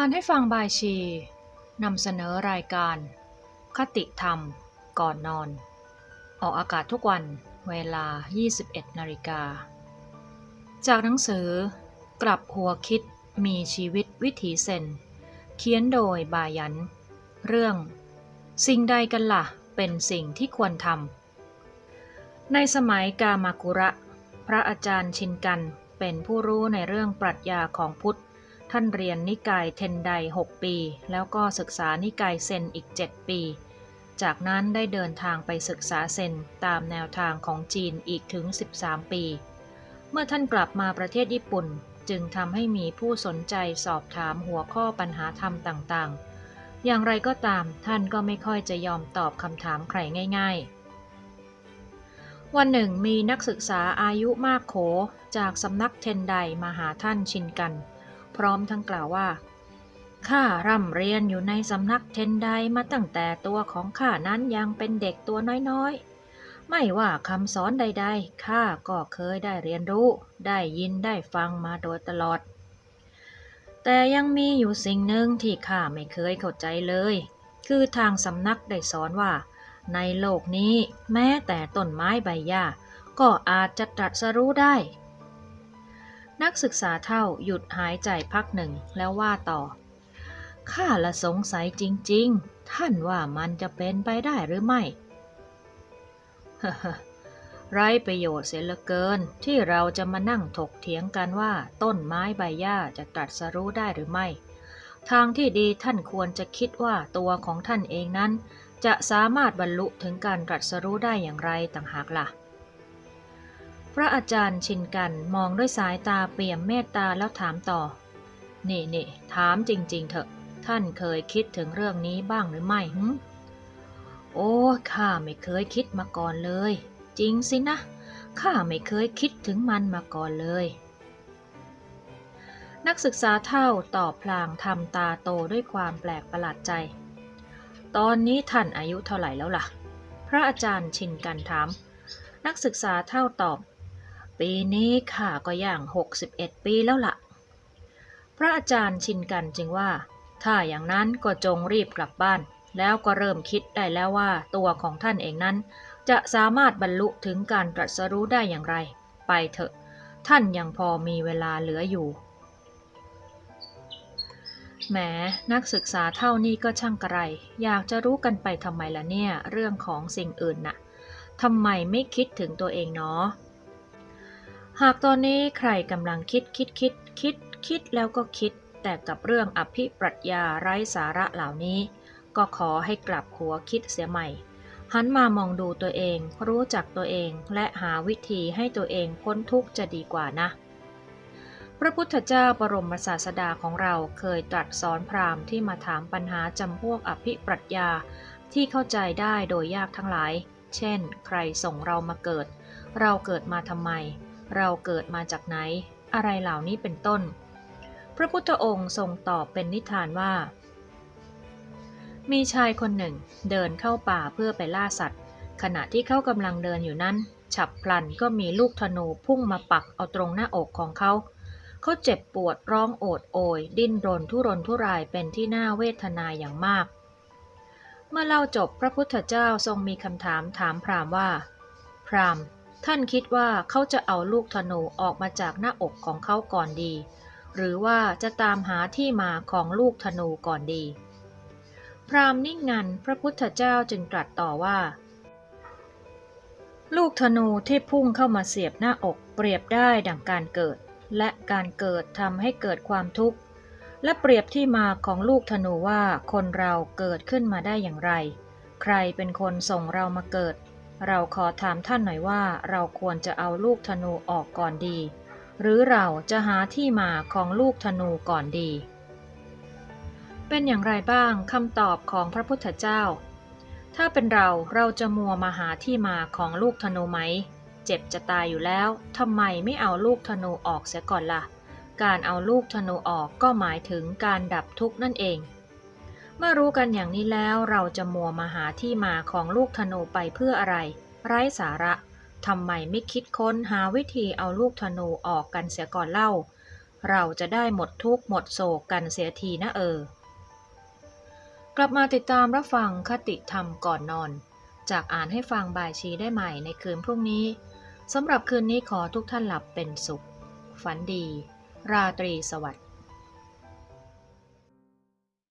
อ่านให้ฟังบายชีนำเสนอรายการ คติธรรม ก่อนนอน ออกอากาศทุกวันเวลา 21นาฬิกา จากหนังสือกลับหัวคิดมีชีวิตวิถีเซนเขียนโดยบายัน เรื่อง สิ่งใดกันละ่ะ เป็นสิ่งที่ควรทำ ในสมัยกามากุระ พระอาจารย์ชินกันเป็นผู้รู้ในเรื่องปรัชญาของพุทธ ท่านเรียนนิกายเทนได 6 ปี แล้วก็ศึกษานิกายเซนอีก 7 ปี จากนั้นได้เดินทางไปศึกษาเซนตามแนวทางของจีนอีกถึง 13 ปี เมื่อท่านกลับมาประเทศญี่ปุ่นจึงทำให้มีผู้สนใจสอบถามหัวข้อปัญหาธรรมต่างๆ อย่างไรก็ตามท่านก็ไม่ค่อยจะยอมตอบคำถามใครง่าย ๆ วันหนึ่งมีนักศึกษาอายุมากโขจากสำนักเทนไดมาหาท่านชินกัน พร้อมทั้งกล่าวว่า ข้าร่ำเรียนอยู่ในสำนักเทนไดมาตั้งแต่ตัวของข้านั้นยังเป็นเด็กตัวน้อยๆ ไม่ว่าคำสอนใดๆ ข้าก็เคยได้เรียนรู้ ได้ยินได้ฟังมาโดยตลอด แต่ยังมีอยู่สิ่งหนึ่งที่ข้าไม่เคยเข้าใจเลย คือทางสำนักได้สอนว่า ในโลกนี้แม้แต่ต้นไม้ใบหญ้าก็อาจจะตรัสรู้ได้ นักศึกษาเท่าหยุดหายใจพักหนึ่งแล้วว่าต่อ ข้าละสงสัยจริง ๆ ท่านว่ามันจะเป็นไปได้หรือไม่ไร้ประโยชน์เสียเหลือเกิน ที่เราจะมานั่งถกเถียงกันว่า ต้นไม้ใบหญ้าจะตรัสรู้ได้หรือไม่ ทางที่ดีท่านควรจะคิดว่าตัวของท่านเองนั้น จะสามารถบรรลุถึงการตรัสรู้ได้อย่างไรต่างหากล่ะ ระอาจารย์ชินกันมองด้วยสายตาเปี่ยมเมตตาแล้วถามต่อ นี่นี่ถามจริง ๆ เถอะ ท่านเคยคิดถึงเรื่องนี้บ้างหรือไม่หึโอ้ ข้าไม่เคยคิดมาก่อนเลย จริงสินะ ข้าไม่เคยคิดถึงมันมาก่อนเลย นักศึกษาเท่าตอบพลางทำตาโตด้วยความแปลกประหลาดใจ ตอนนี้ท่านอายุเท่าไหร่แล้วล่ะ พระอาจารย์ชินกันถาม นักศึกษาเท่าตอบ ปีนี้ข้าก็ย่าง 61 ปีแล้วล่ะ พระอาจารย์ชินกันจึงว่า ถ้าอย่างนั้นก็จงรีบกลับบ้าน แล้วก็เริ่มคิดได้แล้วว่าตัวของท่านเองนั้น จะสามารถบรรลุถึงการตรัสรู้ได้อย่างไร ไปเถอะ ท่านยังพอมีเวลาเหลืออยู่แหมนักศึกษาเท่านี้ก็ช่างกระไร อยากจะรู้กันไปทำไมล่ะเนี่ย เรื่องของสิ่งอื่นน่ะทำไมไม่คิดถึงตัวเองเนาะ หากตอนนี้ใครกำลังคิดคิดคิดคิดคิดแล้วก็คิด แต่กับเรื่องอภิปรัชญาไร้สาระเหล่านี้ ก็ขอให้กลับหัวคิดเสียใหม่ หันมามองดูตัวเอง รู้จักตัวเองและหาวิธีให้ตัวเองพ้นทุกข์จะดีกว่านะ พระพุทธเจ้าบรมศาสดาของเราเคยตรัสสอนพราหมณ์ที่มาถามปัญหาจำพวกอภิปรัชญาที่เข้าใจได้โดยยากทั้งหลาย เช่น ใครส่งเรามาเกิด เราเกิดมาทำไม เราเกิดมาจากไหน อะไรเหล่านี้เป็นต้น พระพุทธองค์ทรงตอบเป็นนิทานว่า มีชายคนหนึ่งเดินเข้าป่าเพื่อไปล่าสัตว์ ขณะที่เขากำลังเดินอยู่นั้น ฉับพลันก็มีลูกธนูพุ่งมาปักเอาตรงหน้าอกของเขา เขาเจ็บปวดร้องโอดโอย ดิ้นรนทุรนทุรายเป็นที่น่าเวทนาอย่างมาก เมื่อเล่าจบพระพุทธเจ้าทรงมีคำถามถามพราหมณ์ว่า พราหมณ์ ท่านคิดว่าเขาจะเอาลูกธนูออกมาจากหน้าอกของเขาก่อนดี หรือว่าจะตามหาที่มาของลูกธนูก่อนดี พราหมณ์นิ่งงันพระพุทธเจ้าจึงตรัสต่อว่า ลูกธนูที่พุ่งเข้ามาเสียบหน้าอกเปรียบได้ดังการเกิด และการเกิดทำให้เกิดความทุกข์ และเปรียบที่มาของลูกธนูว่าคนเราเกิดขึ้นมาได้อย่างไร ใครเป็นคนส่งเรามาเกิด เราขอถามท่านหน่อยว่า เราควรจะเอาลูกธนูออกก่อนดี หรือเราจะหาที่มาของลูกธนูก่อนดี เป็นอย่างไรบ้างคำตอบของพระพุทธเจ้า ถ้าเป็นเราเราจะมัวมาหาที่มาของลูกธนูไหม เจ็บจะตายอยู่แล้วทำไมไม่เอาลูกธนูออกเสียก่อนล่ะ การเอาลูกธนูออกก็หมายถึงการดับทุกข์นั่นเอง เมื่อรู้กันอย่างนี้แล้วเราจะมัวมาหาที่มาของลูกธนูไปเพื่ออะไร ไร้สาระทำไมไม่คิดค้นหาวิธีเอาลูกธนูออกกันเสียก่อนเล่า เราจะได้หมดทุกข์หมดโศกกันเสียทีนะเออ กลับมาติดตามรับฟังคติธรรมก่อนนอน จากอ่านให้ฟังบ่ายชีได้ใหม่ในคืนพรุ่งนี้สำหรับคืนนี้ขอทุกท่านหลับเป็นสุข ฝันดี ราตรีสวัสดิ์